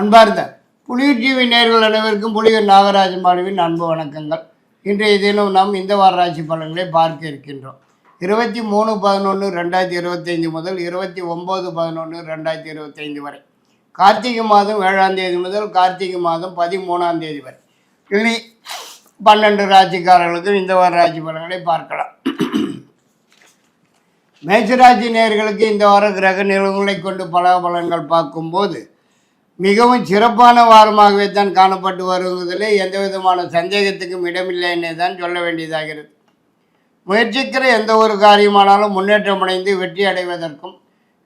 அன்பார்ந்த புலியூர் டிவி நேர்கள் அனைவருக்கும் புலியூர் நாகராஜ மாடுவின் அன்பு வணக்கங்கள். இன்றைய தினம் நாம் இந்த வார ராசி பலன்களை பார்க்க இருக்கின்றோம். இருபத்தி மூணு பதினொன்று ரெண்டாயிரத்தி இருபத்தைந்து முதல் இருபத்தி ஒம்பது பதினொன்று ரெண்டாயிரத்தி இருபத்தைந்து வரை. கார்த்திகை மாதம் ஏழாம் தேதி முதல் கார்த்திகை மாதம் பதிமூணாம் தேதி வரை. இனி பன்னெண்டு ராசிக்காரர்களுக்கும் இந்த வார ராசி பலன்களை பார்க்கலாம். மேஷராசி நேர்களுக்கு இந்த வார கிரக நிலவுகளை கொண்டு பல பலன்கள் பார்க்கும்போது மிகவும் சிறப்பான வாரமாகவே தான் காணப்பட்டு வருவதில் எந்த விதமான சந்தேகத்துக்கும் இடமில்லைன்னே தான் சொல்ல வேண்டியதாகிறது முயற்சிக்கிற எந்த ஒரு காரியமானாலும் முன்னேற்றம் அடைந்து வெற்றி அடைவதற்கும்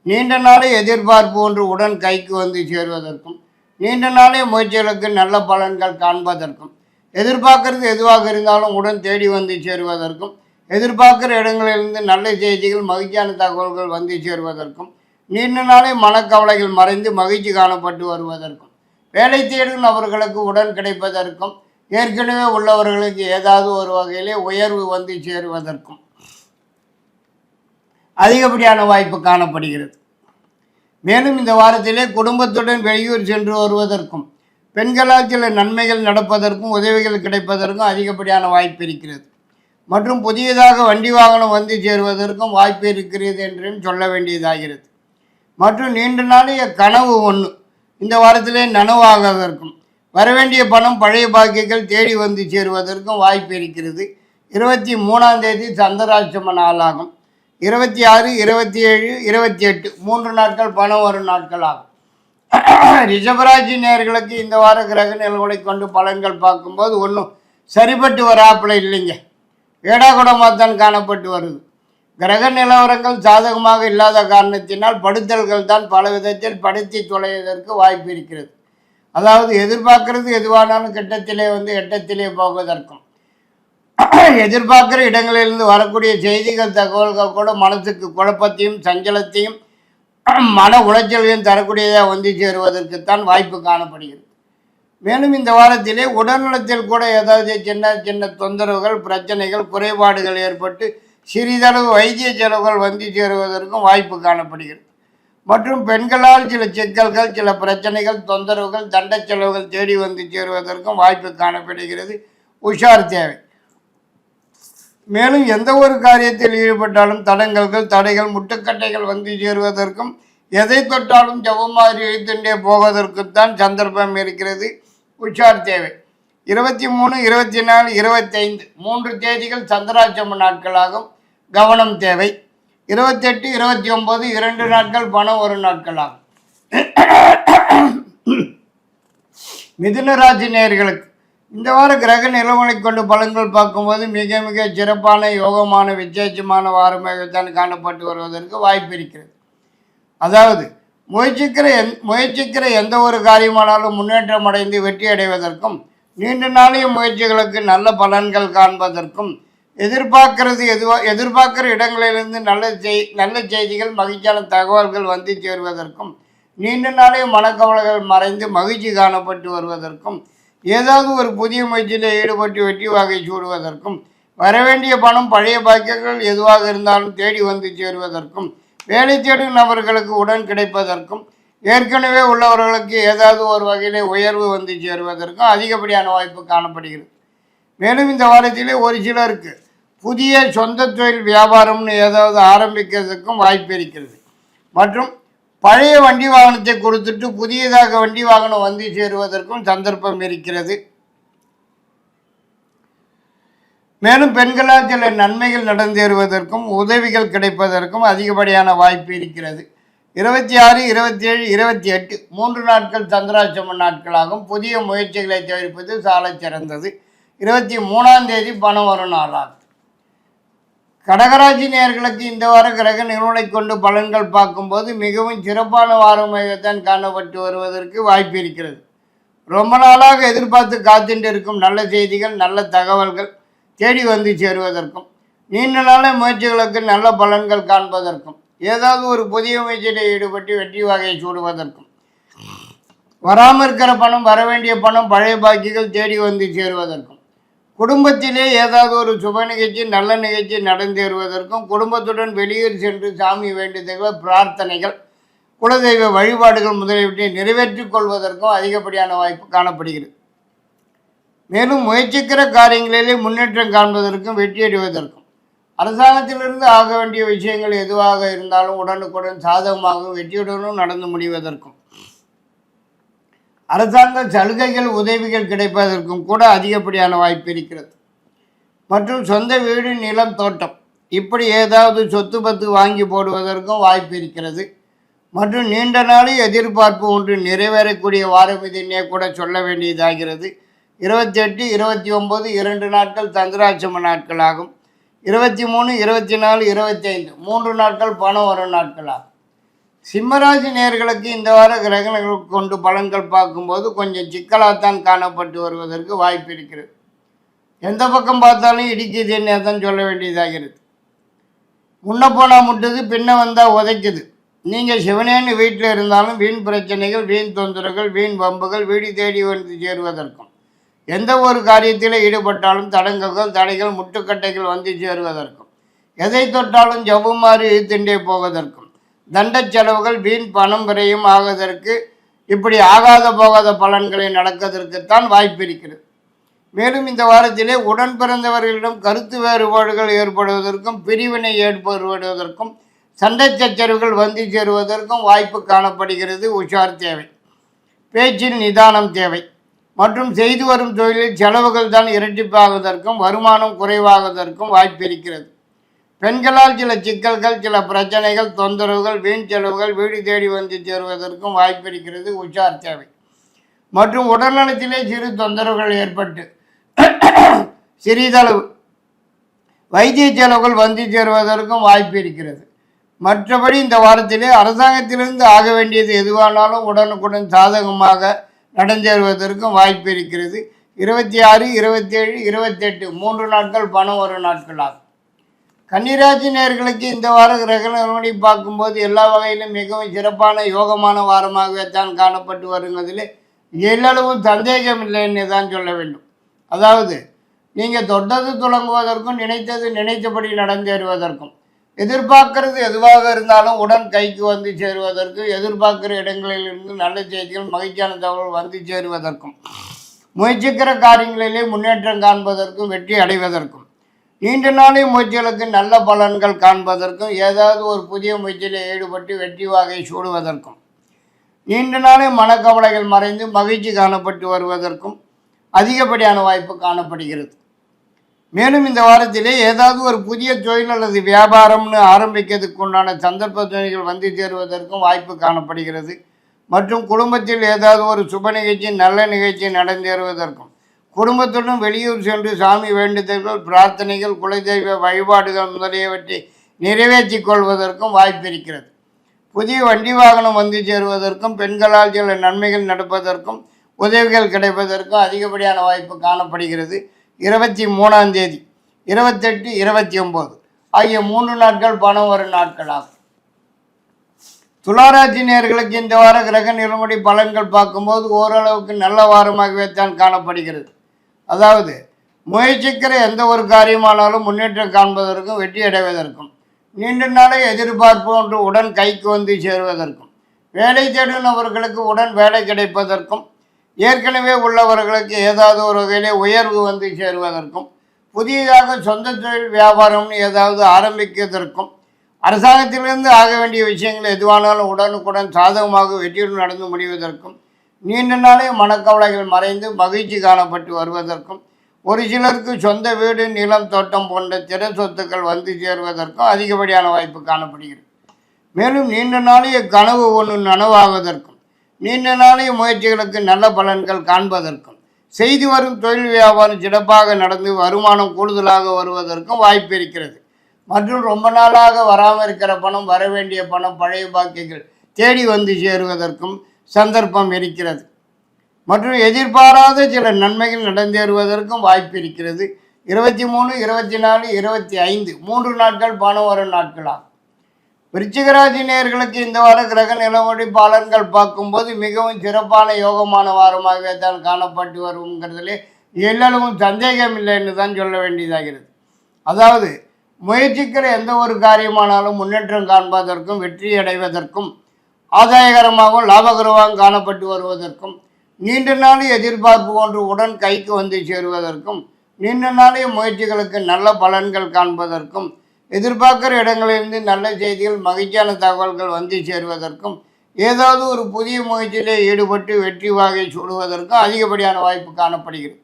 நீண்ட நாளை எதிர்பார்ப்பு ஒன்று உடன் கைக்கு வந்து சேருவதற்கும் நீண்ட நாளே முயற்சிகளுக்கு நல்ல பலன்கள் காண்பதற்கும் எதிர்பார்க்கறது எதுவாக இருந்தாலும் உடன் தேடி வந்து சேருவதற்கும் எதிர்பார்க்கிற இடங்களிலிருந்து நல்ல செய்திகள் மகிழ்ச்சியான தகவல்கள் வந்து சேருவதற்கும் நீண்ட நாளே மனக்கவலைகள் மறைந்து மகிழ்ச்சி காணப்பட்டு வருவதற்கும் வேலை தேடும் நபர்களுக்கு உடன் கிடைப்பதற்கும் ஏற்கனவே உள்ளவர்களுக்கு ஏதாவது ஒரு வகையிலே உயர்வு வந்து சேருவதற்கும் அதிகப்படியான வாய்ப்பு காணப்படுகிறது. மேலும் இந்த வாரத்திலே குடும்பத்துடன் வெளியூர் சென்று வருவதற்கும் பெண்களால் சில நன்மைகள் நடப்பதற்கும் உதவிகள் கிடைப்பதற்கும் அதிகப்படியான வாய்ப்பு இருக்கிறது. மற்றும் புதியதாக வண்டி வாகனம் வந்து சேருவதற்கும் வாய்ப்பு இருக்கிறது என்றும் சொல்ல வேண்டியதாகிறது. மற்றும் நீண்ட நாளைய கனவு ஒன்று இந்த வாரத்திலே நனவாகவதற்கும் வரவேண்டிய பணம் பழைய பாக்கியங்கள் தேடி வந்து சேருவதற்கும் வாய்ப்பு இருக்கிறது. இருபத்தி மூணாம் தேதி சந்திராட்சம நாளாகும். இருபத்தி ஆறு இருபத்தி ஏழு இருபத்தி எட்டு மூன்று நாட்கள் பணம் வரும் நாட்கள் ஆகும். ரிஷபராஜி நேர்களுக்கு இந்த வார கிரக நிலவுகளை கொண்டு பலன்கள் பார்க்கும்போது ஒன்றும் சரிப்பட்டு வராப்பில் இல்லைங்க. ஏடாகுடமாக தான் காணப்பட்டு வருது. கிரக நிலவரங்கள் சாதகமாக இல்லாத காரணத்தினால் படுத்தல்கள் தான் பல விதத்தில் படுத்தி தொலைவதற்கு வாய்ப்பு இருக்கிறது. அதாவது எதிர்பார்க்கறது எதுவானாலும் கிட்டத்திலே வந்து எட்டத்திலே போவதற்கும். எதிர்பார்க்குற இடங்களிலிருந்து வரக்கூடிய செய்திகள் தகவல்கள் கூட மனசுக்கு குழப்பத்தையும் சஞ்சலத்தையும் மன உளைச்சலையும் தரக்கூடியதாக வந்து சேருவதற்குத்தான் வாய்ப்பு காணப்படுகிறது. மேலும் இந்த வாரத்திலே உடல்நலத்தில் கூட ஏதாவது சின்ன சின்ன தொந்தரவுகள் பிரச்சனைகள் குறைபாடுகள் ஏற்பட்டு சிறிதளவு வைத்திய செலவுகள் வந்து சேருவதற்கும் வாய்ப்பு காணப்படுகிறது. மற்றும் பெண்களால் சில சிக்கல்கள் சில பிரச்சனைகள் தொந்தரவுகள் தண்ட செலவுகள் தேடி வந்து சேருவதற்கும் வாய்ப்பு காணப்படுகிறது. உஷார் தேவை. மேலும் எந்த ஒரு காரியத்தில் ஈடுபட்டாலும் தடங்கல்கள் தடைகள் முட்டுக்கட்டைகள் வந்து சேருவதற்கும் எதை தொட்டாலும் ஜபமாதிரி இழுத்துண்டே போவதற்குத்தான் சந்தர்ப்பம் இருக்கிறது. உஷார் தேவை. இருபத்தி மூணு இருபத்தி நாலு இருபத்தைந்து மூன்று தேதிகள் சந்திராட்சம நாட்களாகும். கவனம் தேவை. இருபத்தெட்டு இருபத்தி ஒம்பது இரண்டு நாட்கள் பணம் ஒரு நாட்களாகும். மிதுனராசி நேயர்களுக்கு இந்த வார கிரக நிலவனை கொண்டு பலன்கள் பார்க்கும்போது மிக மிக சிறப்பான யோகமான விசேஷமான வாரமாகத்தான் காணப்பட்டு வருவதற்கு வாய்ப்பு இருக்கிறது. அதாவது முயற்சிக்கிற எந் முயற்சிக்கிற எந்த ஒரு காரியமானாலும் முன்னேற்றம் அடைந்து வெற்றி அடைவதற்கும் நீண்ட நாளைய முயற்சிகளுக்கு நல்ல பலன்கள் காண்பதற்கும் எதிர்பார்க்கறது எதுவோ எதிர்பார்க்குற இடங்களிலிருந்து நல்ல செய் நல்ல செய்திகள் மகிழ்ச்சியான தகவல்கள் வந்து சேருவதற்கும் நீண்ட நாளே மனக்கவலைகள் மறைந்து மகிழ்ச்சி காணப்பட்டு வருவதற்கும் ஏதாவது ஒரு புதிய முயற்சியில் ஈடுபட்டு வெற்றி வகை சூடுவதற்கும் வரவேண்டிய பணம் பழைய பாக்கியங்கள் எதுவாக இருந்தாலும் தேடி வந்து சேருவதற்கும் வேலை தேடும் நபர்களுக்கு உடன் கிடைப்பதற்கும் ஏற்கனவே உள்ளவர்களுக்கு ஏதாவது ஒரு வகையிலே உயர்வு வந்து சேருவதற்கும் அதிகப்படியான வாய்ப்பு காணப்படுகிறது. மேலும் இந்த வாரத்திலே ஒரு சிலருக்கு புதிய சொந்த தொழில் வியாபாரம்னு ஏதாவது ஆரம்பிக்கிறதுக்கும் வாய்ப்பு இருக்கிறது. மற்றும் பழைய வண்டி வாகனத்தை கொடுத்துட்டு புதியதாக வண்டி வாகனம் வந்து சேருவதற்கும் சந்தர்ப்பம் இருக்கிறது. மேலும் பெண்களால் சில நன்மைகள் நடந்தேறுவதற்கும் உதவிகள் கிடைப்பதற்கும் அதிகப்படியான வாய்ப்பு இருக்கிறது. இருபத்தி ஆறு இருபத்தி ஏழு இருபத்தி எட்டு மூன்று நாட்கள் சந்திராசிரம நாட்களாகும். புதிய முயற்சிகளை தவிர்ப்பது சாலச் சிறந்தது இருபத்தி மூணாம் தேதி பணம் வரும் நாளாகும் கடகராசி நேயர்களுக்கு இந்த வார கிரக நிறுவனை கொண்டு பலன்கள் பார்க்கும்போது மிகவும் சிறப்பான வாரமாகத்தான் காணப்பட்டு வருவதற்கு வாய்ப்பு இருக்கிறது. ரொம்ப நாளாக எதிர்பார்த்து காத்துட்டு இருக்கும் நல்ல செய்திகள் நல்ல தகவல்கள் தேடி வந்து சேருவதற்கும் நீண்ட நாள முயற்சிகளுக்கு நல்ல பலன்கள் காண்பதற்கும் ஏதாவது ஒரு புதிய முயற்சியில் ஈடுபட்டு வெற்றி வகையை சூடுவதற்கும் வராமல் இருக்கிற பணம் வர வேண்டிய பணம் பழைய பாக்கிகள் தேடி வந்து சேருவதற்கும் குடும்பத்திலே ஏதாவது ஒரு சுப நிகழ்ச்சி நல்ல நிகழ்ச்சி நடந்தேறுவதற்கும் குடும்பத்துடன் வெளியூர் சென்று சாமி வேண்டுதல்கள் பிரார்த்தனைகள் குலதெய்வ வழிபாடுகள் முதலியவற்றை நிறைவேற்றிக் கொள்வதற்கும் அதிகப்படியான வாய்ப்பு காணப்படுகிறது. மேலும் முயற்சிக்கிற காரியங்களிலே முன்னேற்றம் காண்பதற்கும் வெற்றியடைவதற்கும் அரசாங்கத்திலிருந்து ஆக வேண்டிய விஷயங்கள் எதுவாக இருந்தாலும் உடனுக்குடன் சாதகமாகவும் வெற்றியுடனும் நடந்து முடிவதற்கும் அரசாங்க சலுகைகள் உதவிகள் கிடைப்பதற்கும் கூட அதிகப்படியான வாய்ப்பு இருக்கிறது. மற்றும் சொந்த வீடு நிலம் தோட்டம். இப்படி ஏதாவது சொத்து பத்து வாங்கி போடுவதற்கும் வாய்ப்பு இருக்கிறது. மற்றும் நீண்ட நாளில் எதிர்பார்ப்பு ஒன்று நிறைவேறக்கூடிய வாரம் இதனே கூட சொல்ல வேண்டியதாகிறது. இருபத்தி எட்டு இருபத்தி ஒம்பது இரண்டு நாட்கள் தந்திராட்சம நாட்களாகும் இருபத்தி மூணு இருபத்தி நாலு இருபத்தி ஐந்து மூன்று நாட்கள் பணம் வரும் நாட்களாகும் சிம்மராசி நேர்களுக்கு இந்த வார கிரகணங்கள் கொண்டு பலன்கள் பார்க்கும்போது கொஞ்சம் சிக்கலாகத்தான் காணப்பட்டு வருவதற்கு வாய்ப்பு இருக்கிறது. எந்த பக்கம் பார்த்தாலும் இடிக்குது என்ன தான் சொல்ல வேண்டியதாகிறது முன்ன போனால் முட்டுது பின்ன வந்தால் உதைக்குது. நீங்கள் சிவனேன்னு வீட்டில் இருந்தாலும் வீண் பிரச்சனைகள் வீண் தொந்தரவுகள் வீண் வம்புகள் வீடு தேடி வந்து சேருவதற்கும் எந்த ஒரு காரியத்தில் ஈடுபட்டாலும் தடங்குகள் தடைகள் முட்டுக்கட்டைகள் வந்து சேருவதற்கும் எதை தொட்டாலும் ஜவ்வு மாறி இழுத்துண்டே போவதற்கும் தண்ட செலவுகள் வீண் பணம் விரையும் ஆவதற்கு இப்படி ஆகாத போகாத பலன்களை நடக்கதற்குத்தான் வாய்ப்பு இருக்கிறது. மேலும் இந்த வாரத்திலே உடன் பிறந்தவர்களிடம் கருத்து வேறுபாடுகள் ஏற்படுவதற்கும் பிரிவினை ஏற்படுவதற்கும் சண்டை சச்சரவுகள் வந்து சேருவதற்கும் வாய்ப்பு காணப்படுகிறது. உஷார் தேவை. பேச்சில் நிதானம் தேவை. மற்றும் செய்து வரும் தொழிலில் செலவுகள் தான் இரட்டிப்பாகுவதற்கும் வருமானம் குறைவாகுவதற்கும் வாய்ப்பு இருக்கிறது. பெண்களால் சில சிக்கல்கள் சில பிரச்சனைகள் தொந்தரவுகள் வீண் செலவுகள் வீடு தேடி வந்து சேருவதற்கும் வாய்ப்பிருக்கிறது உஷார் தேவை. மற்றும் உடல்நலத்திலே சிறு தொந்தரவுகள் ஏற்பட்டு சிறிதளவு வைத்திய செலவுகள் வந்து சேருவதற்கும் வாய்ப்பு இருக்கிறது. மற்றபடி இந்த வாரத்திலே அரசாங்கத்திலிருந்து ஆக வேண்டியது எதுவானாலும் உடனுக்குடன் சாதகமாக நடந்தேறுவதற்கும் வாய்ப்பு இருக்கிறது. இருபத்தி ஆறு இருபத்தேழு இருபத்தெட்டு மூன்று நாட்கள் பணம் ஒரு நாட்களாகும். கன்னிராசி நேர்களுக்கு இந்த வார கிரகணி பார்க்கும்போது எல்லா வகையிலும் மிகவும் சிறப்பான யோகமான வாரமாகவே தான் காணப்பட்டு வருங்கிறதுல எல்லளவும் சந்தேகம் இல்லைன்னு தான் சொல்ல வேண்டும். அதாவது நீங்கள் தொட்டது தொடங்குவதற்கும் நினைத்தது நினைத்தபடி நடந்தேறுவதற்கும் எதிர்பார்க்கறது எதுவாக இருந்தாலும் உடன் கைக்கு வந்து சேருவதற்கு எதிர்பார்க்கிற இடங்களில் இருந்து நல்ல செய்திகள் மகிழ்ச்சியான தகவல் வந்து சேருவதற்கும் முயற்சிக்கிற காரியங்களிலே முன்னேற்றம் காண்பதற்கும் வெற்றி அடைவதற்கும் நீண்ட நாளை முயற்சிகளுக்கு நல்ல பலன்கள் காண்பதற்கும் ஏதாவது ஒரு புதிய முயற்சியில் ஈடுபட்டு வெற்றி வாகை சூடுவதற்கும் நீண்ட நாளே மனக்கவலைகள் மறைந்து மகிழ்ச்சி காணப்பட்டு வருவதற்கும் அதிகப்படியான வாய்ப்பு காணப்படுகிறது. மேலும் இந்த வாரத்திலே ஏதாவது ஒரு புதிய தொழில் அல்லது வியாபாரம்னு ஆரம்பிக்கிறதுக்கு உண்டான சந்தர்ப்ப துணைகள் வந்து சேருவதற்கும் வாய்ப்பு காணப்படுகிறது. மற்றும் குடும்பத்தில் ஏதாவது ஒரு சுப நிகழ்ச்சி நல்ல நிகழ்ச்சி நடந்தேறுவதற்கும் குடும்பத்துடன் வெளியூர் சென்று சாமி வேண்டுதல்கள் பிரார்த்தனைகள் குலதெய்வ வழிபாடுகள் முதலியவற்றை நிறைவேற்றி கொள்வதற்கும் வாய்ப்பிருக்கிறது புதிய வண்டி வாகனம் வந்து சேருவதற்கும் பெண்களால் சில நன்மைகள் நடப்பதற்கும் உதவிகள் கிடைப்பதற்கும் அதிகப்படியான வாய்ப்பு காணப்படுகிறது. இருபத்தி மூணாம் தேதி இருபத்தெட்டு இருபத்தி ஒம்பது ஆகிய மூன்று நாட்கள் பணம் வரும் நாட்களாகும். துளாராட்சி நேர்களுக்கு இந்த வார கிரக நிலமுடி பலன்கள் பார்க்கும்போது ஓரளவுக்கு நல்ல வாரமாகவே தான் காணப்படுகிறது. அதாவது முயற்சிக்கிற எந்த ஒரு காரியமானாலும் முன்னேற்றம் காண்பதற்கும் வெற்றி அடைவதற்கும் நீண்ட நாளை எதிர்பார்ப்பு ஒன்று உடன் கைக்கு வந்து சேருவதற்கும் வேலை தேடும் நபர்களுக்கு உடன் வேலை கிடைப்பதற்கும் ஏற்கனவே உள்ளவர்களுக்கு ஏதாவது ஒரு வகையிலே உயர்வு வந்து சேருவதற்கும் புதியதாக சொந்த தொழில் வியாபாரம்னு ஏதாவது ஆரம்பிக்கிறதற்கும் அரசாங்கத்திலிருந்து ஆக வேண்டிய விஷயங்கள் எதுவானாலும் உடனுக்குடன் சாதகமாக வெற்றியுடன் நடந்து முடிவதற்கும் நீண்ட நாளே மனக்கவலைகள் மறைந்து மகிழ்ச்சி காணப்பட்டு வருவதற்கும் ஒரு சிலருக்கு சொந்த வீடு நிலம் தோட்டம் போன்ற திற சொத்துக்கள் வந்து சேருவதற்கும் அதிகப்படியான வாய்ப்பு காணப்படுகிறது. மேலும் நீண்ட நாளைய கனவு ஒன்று நனவாவதற்கும் நீண்ட நாளைய முயற்சிகளுக்கு நல்ல பலன்கள் காண்பதற்கும் செய்து வரும் தொழில் வியாபாரம் சிறப்பாக நடந்து வருமானம் கூடுதலாக வருவதற்கும் வாய்ப்பு இருக்கிறது. மற்றும் ரொம்ப நாளாக வராமல் இருக்கிற பணம் வர வேண்டிய பணம் பழைய பாக்கியங்கள் தேடி வந்து சேருவதற்கும் சந்தர்ப்பம் இருக்கிறது. மற்றும் எதிர்பாராத சில நன்மைகள் நடந்தேறுவதற்கும் வாய்ப்பு இருக்கிறது. இருபத்தி மூணு இருபத்தி நாலு இருபத்தி ஐந்து மூன்று நாட்கள் பணம் வரும் நாட்களாகும் விருச்சிகராசி இந்த வார கிரக நிலவடி பலன்கள் பார்க்கும்போது மிகவும் சிறப்பான யோகமான வாரமாகவே தான் காணப்பட்டு வருங்கிறதுலே எல்லளவும் சந்தேகம் இல்லைன்னு தான் சொல்ல வேண்டியதாகிறது. அதாவது முயற்சிக்கிற எந்த ஒரு காரியமானாலும் முன்னேற்றம் காண்பதற்கும் வெற்றி அடைவதற்கும் ஆதாயகரமாகவும் லாபகரமாகவும் காணப்பட்டு வருவதற்கும் நீண்ட நாள் எதிர்பார்ப்பு ஒன்று உடன் கைக்கு வந்து சேருவதற்கும் நீண்ட நாளைய முயற்சிகளுக்கு நல்ல பலன்கள் காண்பதற்கும் எதிர்பார்க்கிற இடங்களிலிருந்து நல்ல செய்திகள் மகிழ்ச்சியான தகவல்கள் வந்து சேருவதற்கும் ஏதாவது ஒரு புதிய முயற்சியிலே ஈடுபட்டு வெற்றி வாகை சூடுவதற்கும் அதிகப்படியான வாய்ப்பு காணப்படுகிறது.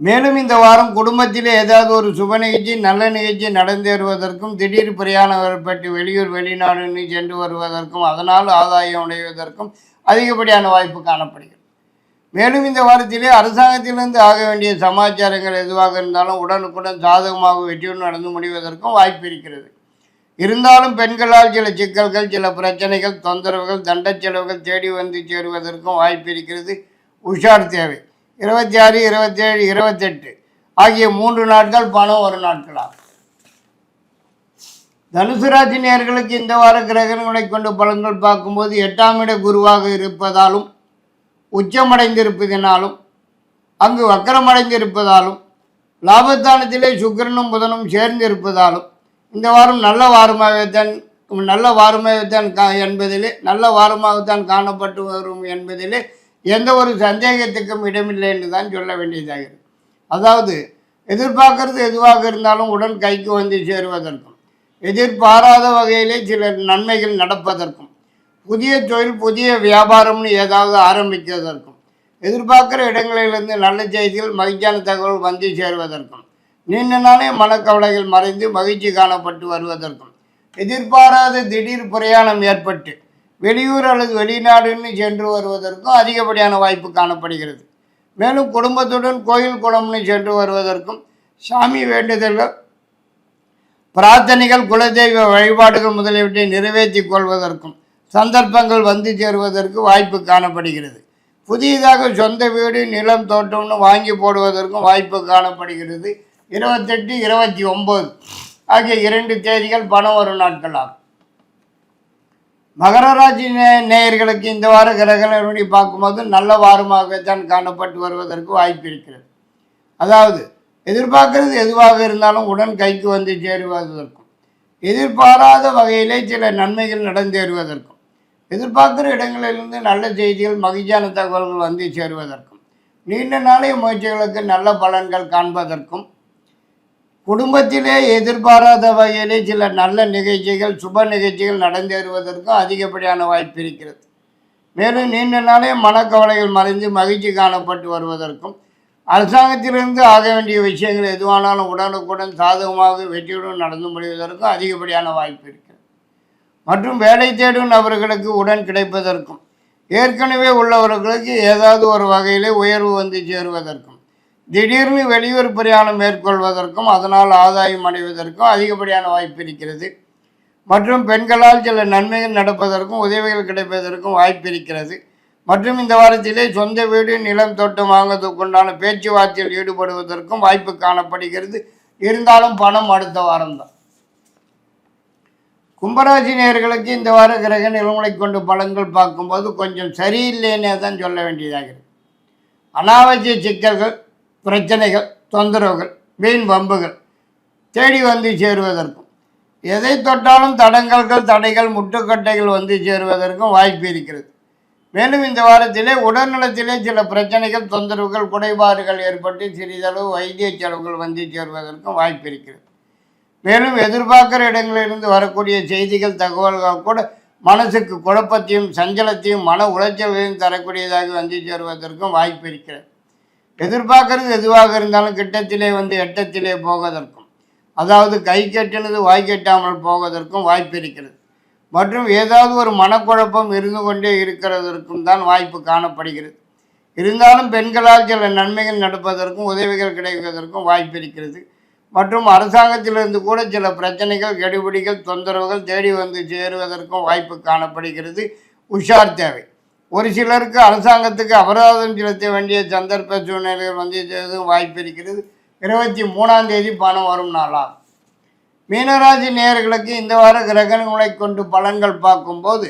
மேலும் இந்த வாரம் குடும்பத்திலே ஏதாவது ஒரு சுப நிகழ்ச்சி நல்ல நிகழ்ச்சி நடந்தேறுவதற்கும் திடீர் பிரயாணம் ஏற்பட்டு வெளியூர் வெளிநாடுன்னு சென்று வருவதற்கும் அதனால் ஆதாயம் அடைவதற்கும் அதிகப்படியான வாய்ப்பு காணப்படுகிறது. மேலும் இந்த வாரத்திலே அரசாங்கத்திலிருந்து ஆக வேண்டிய சமாச்சாரங்கள் எதுவாக இருந்தாலும் உடனுக்குடன் சாதகமாக வெற்றியுடன் நடந்து முடிவதற்கும் வாய்ப்பு இருக்கிறது. இருந்தாலும் பெண்களால் சில சிக்கல்கள் சில பிரச்சனைகள் தொந்தரவுகள் தண்ட செலவுகள் தேடி வந்து சேருவதற்கும் வாய்ப்பு இருக்கிறது. உஷார் தேவை. இருபத்தி ஆறு இருபத்தேழு இருபத்தெட்டு ஆகிய மூன்று நாட்கள் பணம் ஒரு நாட்களாகும் தனுசு ராசி நேர்களுக்கு இந்த வார கிரகங்களை கொண்டு பலன்கள் பார்க்கும்போது எட்டாம் இட குருவாக இருப்பதாலும் உச்சமடைந்திருப்பதினாலும் அங்கு வக்கரமடைந்திருப்பதாலும் லாபஸ்தானத்திலே சுக்கிரனும் புதனும் சேர்ந்து இருப்பதாலும் இந்த வாரம் நல்ல வாரமாகத்தான் நல்ல வாரமாகத்தான் கா என்பதிலே நல்ல வாரமாகத்தான் காணப்பட்டு வரும் என்பதிலே எந்த ஒரு சந்தேகத்துக்கும் இடமில்லை என்று தான் சொல்ல வேண்டியதாக வேண்டியதாகிறது அதாவது எதிர்பார்க்கறது எதுவாக இருந்தாலும் உடன் கைக்கு வந்து சேருவதற்கும் எதிர்பாராத வகையிலே சில நன்மைகள் நடப்பதற்கும் புதிய தொழில் புதிய வியாபாரம்னு ஏதாவது ஆரம்பிக்கிறதற்கும் எதிர்பார்க்குற இடங்களிலிருந்து நல்ல செய்திகள் மகிழ்ச்சியான தகவல் வந்து சேருவதற்கும் நீண்ட நாளே மனக்கவலைகள் மறைந்து மகிழ்ச்சி காணப்பட்டு வருவதற்கும் எதிர்பாராத திடீர் பிரயாணம் ஏற்பட்டு வெளியூர் அல்லது வெளிநாடுன்னு சென்று வருவதற்கும் அதிகப்படியான வாய்ப்பு காணப்படுகிறது. மேலும் குடும்பத்துடன் கோயில் குளம்னு சென்று வருவதற்கும் சாமி வேண்டுதல்கள் பிரார்த்தனைகள் குலதெய்வ வழிபாடுகள் முதலியவற்றை நிறைவேற்றிக் கொள்வதற்கும் சந்தர்ப்பங்கள் வந்து சேருவதற்கு வாய்ப்பு காணப்படுகிறது. புதியதாக சொந்த வீடு நிலம் தோட்டம்னு வாங்கி போடுவதற்கும் வாய்ப்பு காணப்படுகிறது. இருபத்தெட்டு இருபத்தி ஒம்பது ஆகிய இரண்டு தேதிகள் பணம் வரும் நாட்கள் ஆகும் மகர ராசி நே நேயர்களுக்கு இந்த வார கிரகணி பார்க்கும்போது நல்ல வாரமாகத்தான் காணப்பட்டு வருவதற்கு வாய்ப்பு இருக்கிறது. அதாவது எதிர்பார்க்கறது எதுவாக இருந்தாலும் உடன் கைக்கு வந்து சேருவதற்கும் எதிர்பாராத வகையிலே சில நன்மைகள் நடந்தேறுவதற்கும் எதிர்பார்க்குற இடங்களிலிருந்து நல்ல செய்திகள் மகிழ்ச்சியான தகவல்கள் வந்து சேருவதற்கும் நீண்ட நாளைய முயற்சிகளுக்கு நல்ல பலன்கள் காண்பதற்கும் குடும்பத்திலே எதிர்பாராத வகையிலே சில நல்ல நிகழ்ச்சிகள் சுப நிகழ்ச்சிகள் நடந்தேறுவதற்கும் அதிகப்படியான வாய்ப்பு இருக்கிறது. மேலும் நீண்ட நாளே மனக்கவலைகள் மறைந்து மகிழ்ச்சி காணப்பட்டு வருவதற்கும் அரசாங்கத்திலிருந்து ஆக வேண்டிய விஷயங்கள் எதுவானாலும் உடனுக்குடன் சாதகமாக வெற்றியுடன் நடந்து முடிவதற்கும் அதிகப்படியான வாய்ப்பு இருக்கிறது. மற்றும் வேலை தேடும் நபர்களுக்கு உடன் கிடைப்பதற்கும் ஏற்கனவே உள்ளவர்களுக்கு ஏதாவது ஒரு வகையிலே உயர்வு வந்து சேருவதற்கும் திடீர்னு வெளியூர் பிரயாணம் மேற்கொள்வதற்கும் அதனால் ஆதாயம் அடைவதற்கும் அதிகப்படியான வாய்ப்பு இருக்கிறது. மற்றும் பெண்களால் சில நன்மைகள் நடப்பதற்கும் உதவிகள் கிடைப்பதற்கும் வாய்ப்பு இருக்கிறது. மற்றும் இந்த வாரத்திலே சொந்த வீடு நிலம் தோட்டம் வாங்குவதற்குண்டான பேச்சுவார்த்தையில் ஈடுபடுவதற்கும் வாய்ப்பு காணப்படுகிறது. இருந்தாலும் பணம் அடுத்த வாரம்தான். கும்பராசி நேர்களுக்கு இந்த வார கிரக நிலங்களை கொண்டு பலன்கள் பார்க்கும்போது கொஞ்சம் சரியில்லைன்னே தான் சொல்ல வேண்டியதாகிறது அனாவசிய சிக்கல்கள் பிரச்சனைகள் தொந்தரவுகள் வீண் வம்புகள் தேடி வந்து சேருவதற்கும் எதை தொட்டாலும் தடங்கல்கள் தடைகள் முட்டுக்கட்டைகள் வந்து சேருவதற்கும் வாய்ப்பு இருக்கிறது. மேலும் இந்த வாரத்திலே உடல்நலத்திலே சில பிரச்சனைகள் தொந்தரவுகள் குறைபாடுகள் ஏற்பட்டு சிறிதளவு வைத்திய செலவுகள் வந்து சேருவதற்கும் வாய்ப்பு இருக்கிறது. மேலும் எதிர்பார்க்கிற இடங்களிலிருந்து வரக்கூடிய செய்திகள் தகவல்கள் கூட மனசுக்கு குழப்பத்தையும் சஞ்சலத்தையும் மன உளைச்சல்களையும் தரக்கூடியதாக வந்து சேருவதற்கும் வாய்ப்பு இருக்கிறது. எதிர்பார்க்கறது எதுவாக இருந்தாலும் கிட்டத்திலே வந்து எட்டத்திலே போவதற்கும் அதாவது கை கெட்டினது வாய் கெட்டாமல் போவதற்கும் வாய்ப்பு இருக்கிறது. மற்றும் ஏதாவது ஒரு மனக்குழப்பம் இருந்து கொண்டே இருக்கிறதற்கும் தான் வாய்ப்பு காணப்படுகிறது. இருந்தாலும் பெண்களால் சில நன்மைகள் நடப்பதற்கும் உதவிகள் கிடைப்பதற்கும் வாய்ப்பு இருக்கிறது. மற்றும் அரசாங்கத்திலிருந்து கூட சில பிரச்சனைகள் கெடுபிடிகள் தொந்தரவுகள் தேடி வந்து சேருவதற்கும் வாய்ப்பு காணப்படுகிறது. உஷார் தேவை. ஒரு சிலருக்கு அரசாங்கத்துக்கு அபராதம் செலுத்த வேண்டிய சந்தர்ப்ப சூழ்நிலைகள் வந்து வாய்ப்பு இருக்கிறது. இருபத்தி மூணாம் தேதி பணம் வரும் நாளாம். மீனராசி நேயர்களுக்கு இந்த வார கிரகணங்களை கொண்டு பலன்கள் பார்க்கும்போது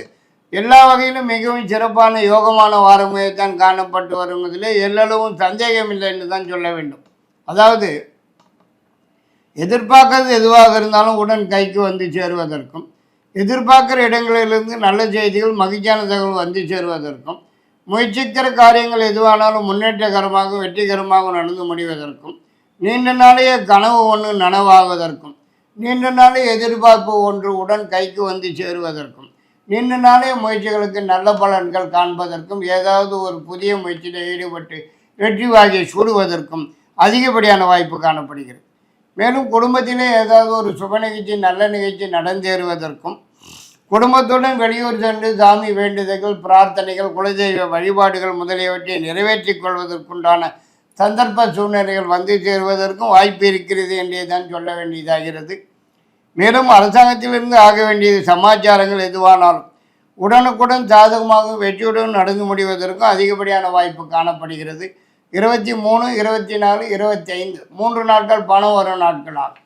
எல்லா வகையிலும் மிகவும் சிறப்பான யோகமான வாரமே தான் காணப்பட்டு வருவதிலே எல்லளவும் சந்தேகம் இல்லை என்று தான் சொல்ல வேண்டும். அதாவது எதிர்பார்க்கறது எதுவாக இருந்தாலும் உடன் கைக்கு வந்து சேருவதற்கும் எதிர்பார்க்குற இடங்களிலிருந்து நல்ல செய்திகள் மகிழ்ச்சியான தகவல் வந்து சேருவதற்கும் முயற்சிக்கிற காரியங்கள் எதுவானாலும் முன்னேற்றகரமாக வெற்றிகரமாக நடந்து முடிவதற்கும் நீண்ட நாளைய கனவு ஒன்று நனவாவதற்கும் நீண்ட நாளே எதிர்பார்ப்பு ஒன்று உடன் கைக்கு வந்து சேருவதற்கும் நீண்ட நாளைய முயற்சிகளுக்கு நல்ல பலன்கள் காண்பதற்கும் ஏதாவது ஒரு புதிய முயற்சியில் ஈடுபட்டு வெற்றி வாகியை சூடுவதற்கும் அதிகப்படியான வாய்ப்பு காணப்படுகிறது. மேலும் குடும்பத்திலே ஏதாவது ஒரு சுப நிகழ்ச்சி நல்ல நிகழ்ச்சி நடந்தேறுவதற்கும் குடும்பத்துடன் வெளியூர் சென்று சாமி வேண்டுதல்கள் பிரார்த்தனைகள் குலதெய்வ வழிபாடுகள் முதலியவற்றை நிறைவேற்றிக் கொள்வதற்குண்டான சந்தர்ப்ப சூழ்நிலைகள் வந்து சேருவதற்கும் வாய்ப்பு இருக்கிறது என்றே தான் சொல்ல வேண்டியதாகிறது. மேலும் அரசாங்கத்திலிருந்து ஆக வேண்டியது சமாச்சாரங்கள் எதுவானாலும் உடனுக்குடன் சாதகமாக வெற்றியுடன் நடந்து முடிவதற்கும் அதிகப்படியான வாய்ப்பு காணப்படுகிறது. இருபத்தி மூணு இருபத்தி நாலு இருபத்தி ஐந்து மூன்று நாட்கள் பணம் வரும் நாட்களாகும்